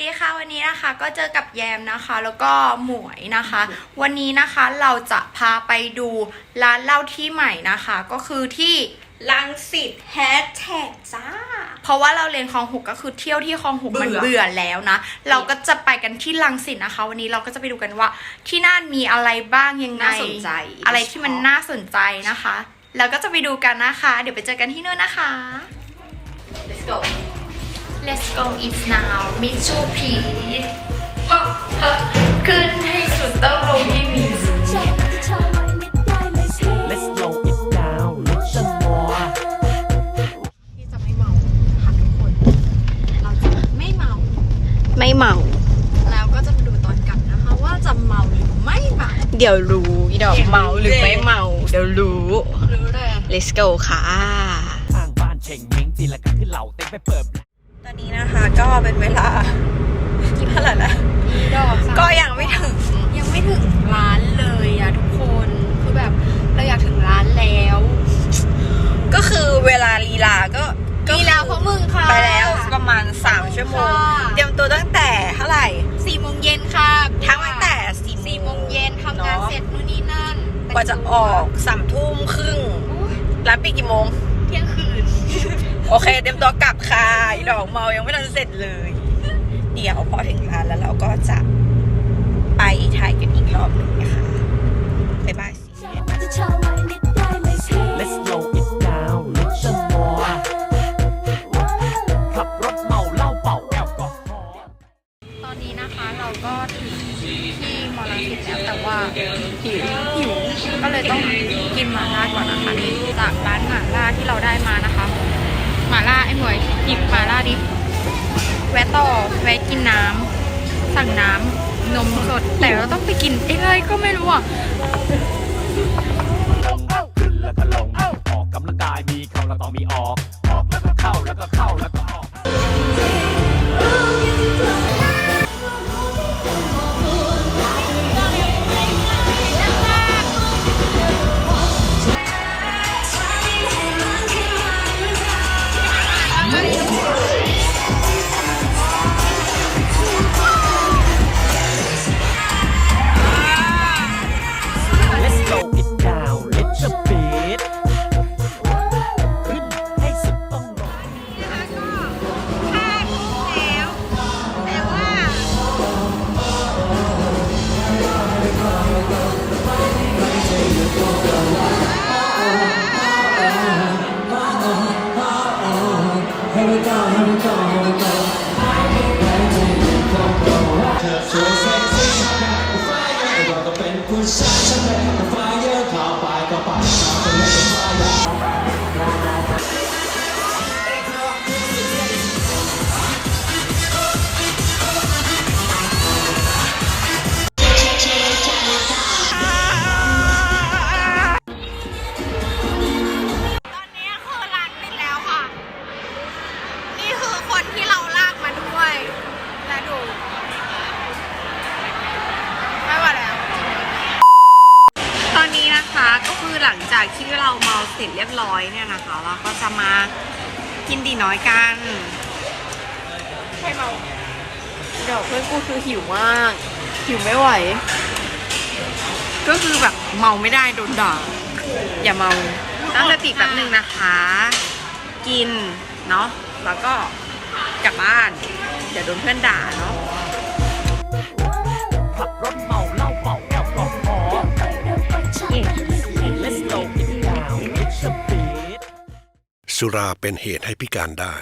ดีค่ะวันนี้นะคะก็เจอกับแยมนะคะ แล้วก็หมวยนะคะ วันนี้นะคะเราจะพาไปดูร้านเหล้าที่ใหม่นะคะ ก็คือที่ลังสิตแฮชแท็กจ้า เพราะว่าเราเรียนคลองหกก็คือเที่ยวที่คลองหกมันเบื่อเบื่อแล้วนะ เราก็จะไปกันที่ลังสิตนะคะ วันนี้เราก็จะไปดูกันว่าที่นั่นมีอะไรบ้างยังไงน่าสนใจอะไรที่มันน่าสนใจนะคะแล้วก็จะไปดูกันนะคะ เดี๋ยวไปเจอกันที่นู่นนะคะ let's go Let's go it's now มิชูพีเฮ้เฮ้ขึ้นให้สุดต้องลงให้มีสุด Let's slow it down little more ที่จะไม่เมาค่ะทุกคน เราจะไม่เมา ไม่เมา แล้วก็จะมาดูตอนกลับนะคะว่าจะเมาหรือไม่เมาเดี๋ยวรู้อีดอกเดี๋ยวรู้เมาหรือไม่เมา เดี๋ยวรู้ รู้เลย let's go ค่ะข้างบ้านเชงเม้งตีละกันขึ้นเหล่าเต็มไปเปิด ตอนนี้นะคะก็เป็นเวลากี่เท่าไหร่ละดอกสามก็ยังไม่ถึง ยังไม่ถึงร้านเลยอะทุกคนคือแบบเราอยากถึงร้านแล้วก็คือเวลาลีลาก็ก็มีแล้วเพราะมึงค่ะ ไปแล้วประมาณ 3 ชั่วโมง ค่ะ เตรียมตัวตั้งแต่เท่าไหร่ สี่โมงเย็นค่ะทั้งตั้งแต่สี่สี่โมงเย็นทำงานเสร็จนู่นนี่นั่นกว่าจะออกสามทุ่มครึ่งโอ้ยร้านปิดกี่โมง เที่ยงคืน โอเค เตรียมตัวกลับค่ะอีดอกเมายังไม่ทันเสร็จเลย เดี๋ยวพอถึงร้านแล้วเราก็จะไปถ่ายกันอีกรอบหนึ่งนะคะบ๊ายบายสิ Let's slow it down little more ขับรถเมาเหล้าเป่าแอลกอฮอล์ตอนนี้นะคะเราก็ถึงที่มอลล์สิตแล้วแต่ว่าหิวหิวก็เลยต้องกินหมาล่าก่อนนะคะนี่จากร้านหมาล่าที่เราได้มานะคะ หมาล่าไอ้หมวยหยิบหมาล่าดิ แวะต่อ แวะกินน้ำสั่งน้ำนมสด แต่เราต้องไปกินไอ้ไรก็ไม่รู้อะ หลังจากที่เราเมาเสร็จเรียบร้อยเนี่ยนะคะ เราก็จะมากินดีน้อยกันใช่เมาเดี๋ยวเพื่อนกูคือหิวมาก หิวไม่ไหว ก็คือแบบเมาไม่ได้โดนด่าอย่าเมาตั้งสติแป๊บหนึ่งนะคะ กินเนาะแล้วก็กลับบ้านเดี๋ยวโดนเพื่อนด่าเนาะขับรถเมา สุราเป็นเหตุให้พิการได้